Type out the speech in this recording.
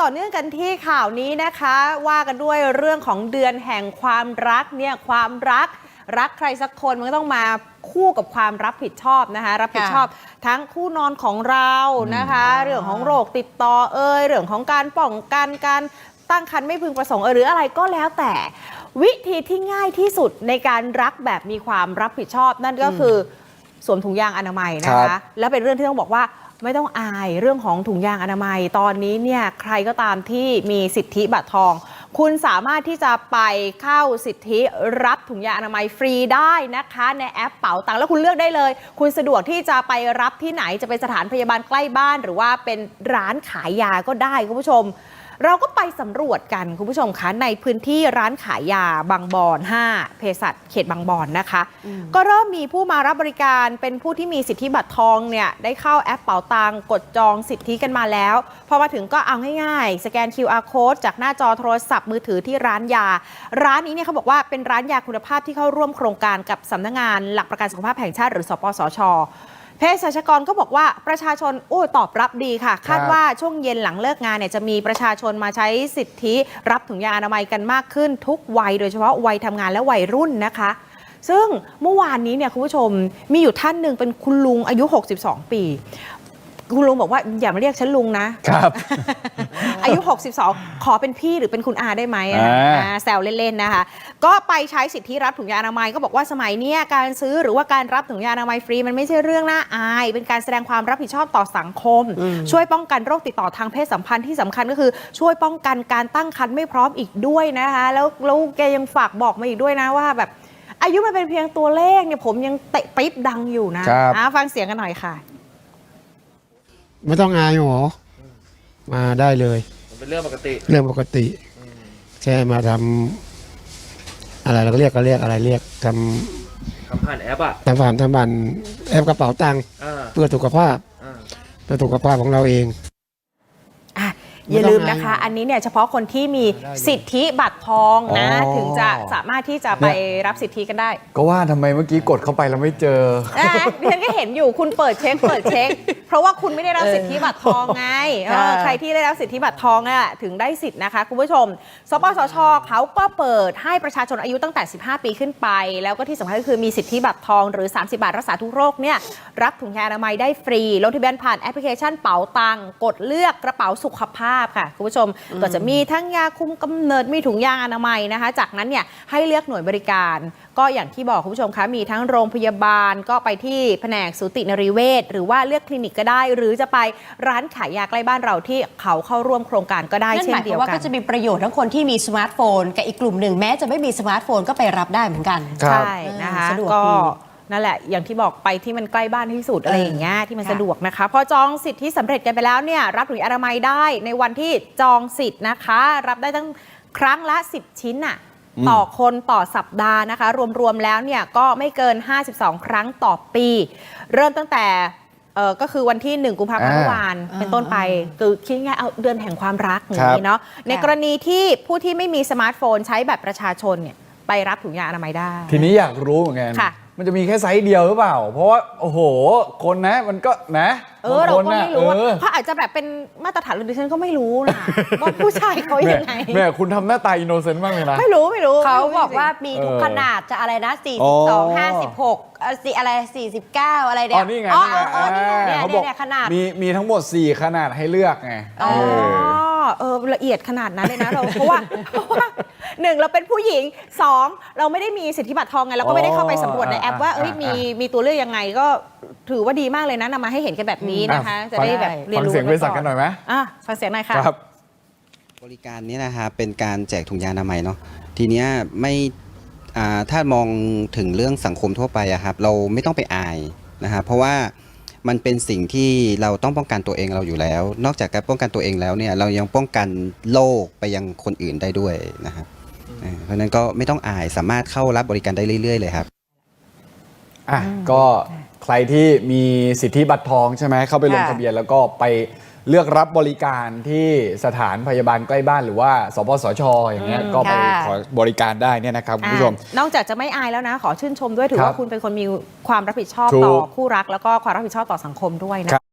ต่อเนื่องกันที่ข่าวนี้นะคะ ว่ากันด้วยเรื่องของเดือนแห่งความรักเนี่ยความรักรักใครสักคนมันก็ต้องมาคู่กับความรับผิดชอบนะคะ รับผิดชอบทั้งคู่นอนของเรานะคะ เรื่องของโรคติดต่อเอ่ยเรื่องของการป้องกันการตั้งครรภ์ไม่พึงประสงค์เอ่ยหรืออะไรก็แล้วแต่ วิธีที่ง่ายที่สุดในการรักแบบมีความรับผิดชอบ นั่นก็คือสวมถุงยางอนามัยนะครัคะบแล้วเป็นเรื่องที่ต้องบอกว่า ไม่ต้องอายเรื่องของถุงยางอนามัยตอนนี้เนี่ยใครก็ตามที่มีสิทธิบัตรทอง คุณสามารถที่จะไปเข้าสิทธิรับถุงยางอนามัยฟรีได้นะคะ ในแอปเป๋าตังค์แล้วคุณเลือกได้เลย คุณสะดวกที่จะไปรับที่ไหนจะเป็นสถานพยาบาลใกล้บ้าน หรือว่าเป็นร้านขายยาก็ได้คุณผู้ชม เราก็ไปสำรวจกันคุณผู้ชมคะในพื้นที่ร้านขายยาบางบอน5เภสัชเขตบางบอนนะคะ ก็เริ่มมีผู้มารับบริการเป็นผู้ที่มีสิทธิบัตรทองเนี่ยได้เข้าแอปเป๋าตังกดจองสิทธิกันมาแล้วพอมาถึงก็เอาง่ายๆ สแกน QR code จากหน้าจอโทรศัพท์มือถือที่ร้านยา ร้านนี้เนี่ยเขาบอกว่าเป็นร้านยาคุณภาพที่เข้าร่วมโครงการกับสำนักงานหลักประกันสุขภาพแห่งชาติหรือสปสช เภสัชกรก็บอกว่าประชาชนโอ้ตอบรับดีค่ะ คาดครับว่าช่วงเย็นหลังเลิกงานเนี่ยจะมีประชาชนมาใช้สิทธิรับถุงยางอนามัยกันมากขึ้นทุกวัย โดยเฉพาะวัยทำงานและวัยรุ่นนะคะ ซึ่งเมื่อวานนี้เนี่ยคุณผู้ชมมีอยู่ท่านหนึ่งเป็นคุณลุงอายุ 62 ปี คุณลุงบอกว่าอย่ามาเรียกฉันลุงนะครับ อายุ 62 ขอเป็นพี่หรือเป็นคุณอาได้ไหมอะอ่า อ่าแซวเล่นๆนะคะ ก็ไปใช้สิทธิรับถุงยางอนามัยก็บอกว่าสมัยเนี้ยการซื้อหรือว่าการรับถุงยางอนามัยฟรีมันไม่ใช่เรื่องน่าอาย เป็นการแสดงความรับผิดชอบต่อสังคม ช่วยป้องกันโรคติดต่อทางเพศสัมพันธ์ที่สำคัญก็คือ ช่วยป้องกันการตั้งครรภ์ไม่พร้อมอีกด้วยนะคะ แล้วแล้วแกยังฝากบอกมาอีกด้วยนะว่าแบบ อายุมันเป็นเพียงตัวเลขเนี่ยผมยังเตะปิ๊บดังอยู่นะครับ อ่าฟังเสียงกันหน่อยค่ะ ไม่ต้องอายหรอมาได้เลย มันเป็นเรื่องปกติ เรื่องปกติ แค่มาทำอะไรเราก็เรียกก็เรียกอะไรเรียกททำผ่านแอปอะำทำฟาร์มทำบันแอปกระเป๋าตังค์อ่าเพื่อสุขภาพอ่า เพื่อสุขภาพของเราเอง อะอย่าลืมนะคะ อันนี้เนี่ยเฉพาะคนที่มีสิทธิบัตรทองนะ อ๋อ ถึงจะสามารถที่จะไปรับสิทธิกันได้ก็ว่าทำไมเมื่อกี้กดเข้าไปแล้วไม่เจออะดิฉันก็เห็นอยู่คุณเปิดเช็คเปิดเช็ค เพราะว่าคุณไม่ได้รับสิทธิบัตรทองไงเออค่ะใครที่ได้รับสิทธิบัตรทองน่ะถึงได้สิทธิ์นะคะคุณผู้ชม สปสชเขาก็เปิดให้ประชาชนอายุตั้งแต่ 15 ปีขึ้นไป แล้วก็ที่สำคัญก็คือมีสิทธิบัตรทองหรือ 30 บาทรักษาทุกโรคเนี่ยรับถุงยางอนามัยได้ฟรีลงทะเบียนผ่านแอปพลิเคชันเป๋าตังกดเลือกกระเป๋าสุขภาพค่ะคุณผู้ชมก็จะมีทั้งยาคุมกำเนิดมีถุงยางอนามัยนะคะ จากนั้นเนี่ยให้เลือกหน่วยบริการ ก็อย่างที่บอกคุณผู้ชมคะมีทั้งโรงพยาบาลก็ไปที่แผนกสูตินรีเวชหรือว่าเลือกคลินิกก็ได้ หรือจะไปร้านขายยาใกล้บ้านเราที่เขาเข้าร่วมโครงการก็ได้นั่นเช่หนมายคเดียววามว่ากัก็นจะมีประโยชน์ทั้งคนที่มีสมาร์ทโฟนกับอีกกลุ่มหนึ่งแม้จะไม่มีสมาร์ทโฟนก็ไปรับได้เหมือนกันครับใช่นะคะสะดวกก็ดีนั่นแหละ อย่างที่บอกไปที่มันใกล้บ้านที่สุดอะไรอย่างเงี้ยที่มันค่ะสะดวกนะคะ พอจองสิทธิสำเร็จกันไปแล้วเนี่ยรับถุงยางอนามัยได้ในวันที่จองสิทธิ์นะคะ รับได้ตั้งครั้งละ 10 ชิ้นน่ะ ต่อคนต่อสัปดาห์นะคะ รวม ๆ แล้วเนี่ยก็ไม่เกิน 52 ครั้งต่อปี เริ่มตั้งแต่เออก็คือวันที่ 1 กุมภาพันธ์อ่าเมื่อวานเป็นต้นไป คือคิดง่ายๆเอาเดือนแห่งความรักอย่างครับนี้เนาะในกรณีที่ผู้ที่ไม่มีสมาร์ทโฟนใช้แบบประชาชนเนี่ยไปรับถุงยางอนามัยได้ ทีนี้อยากรู้เหมือนกันค่ะ มันจะมีแค่ไซส์เดียวหรือเปล่า เพราะว่าโอ้โห คนนะมันก็นะเออเราบงคนก็น่ะไม่รู้ว่าเออ เขาอาจจะแบบเป็นมาตรฐานหรือดิฉันก็ไม่รู้นะว่าผู้ชายเขาแม่ยังไงแม่คุณทำหน้าตาอินโนเซนต์มากเลยนะ ไม่รู้ไม่รู้เขาไม่รู้บอกว่าจริงมีทุกเออขนาดจะอะไรนะ อ๋อ 42 56เอ่อสี่อะไร 49 อะไรเนี่อ๋อยนี่ไงอ๋อนี่ไงอ๋อนี่ไงเนี่ยเขาเนี่บอยกเนี่ยขนาด มีมีทั้งหมด 4 ขนาดให้เลือกไงอ๋อ เออ เออละเอียดขนาดนั้นเลยนะเรา เพราะว่าเพราะว่า หนึ่งเราเป็นผู้หญิงสองเราไม่ได้มีสิทธิบัตรทองไงเราก็ไม่ได้เข้าไปสำรวจในแอปว่าเอ้ยอ่ามีมีตัวเลือกยังไงก็ถือว่าดีมากเลยนะนำมาให้เห็นกันแบบนี้นะคะอะจะได้แบบเรียนฟังรู้เสียงบริษัทกันหน่อยไหมอะฟังเสียงหน่อยค่ะครับ บริการนี้นะฮะเป็นการแจกถุงยางอนามัยเนาะทีเนี้ยไม่อ่าถ้ามองถึงเรื่องสังคมทั่วไปอะครับ เราไม่ต้องไปอายนะฮะเพราะว่ามันเป็นสิ่งที่เราต้องป้องกันตัวเองเราอยู่แล้ว นอกจากการป้องกันตัวเองแล้วเนี่ยเรายังป้องกันโรคไปยังคนอื่นได้ด้วยนะครับ เออเพราะฉะนั้นก็ไม่ต้องอายสามารถเข้ารับบริการได้เรื่อยๆเลยครับ อะก็ใครที่มีสิทธิบัตรทองใช่ไหมเข้าไปลงค่ะ ทะเบียนแล้วก็ไปเลือกรับบริการที่สถานพยาบาลใกล้บ้านหรือว่าสปสชอย่างเงี้ยอืมก็ไปค่ะขอบริการได้เนี่ยนะครับคุณผู้ชม อะนอกจากจะไม่อายแล้วนะ ขอชื่นชมด้วยถือครับว่าคุณเป็นคนมีความรับผิดชอบถูกต่อคู่รัก แล้วก็ความรับผิดชอบต่อสังคมด้วยนะ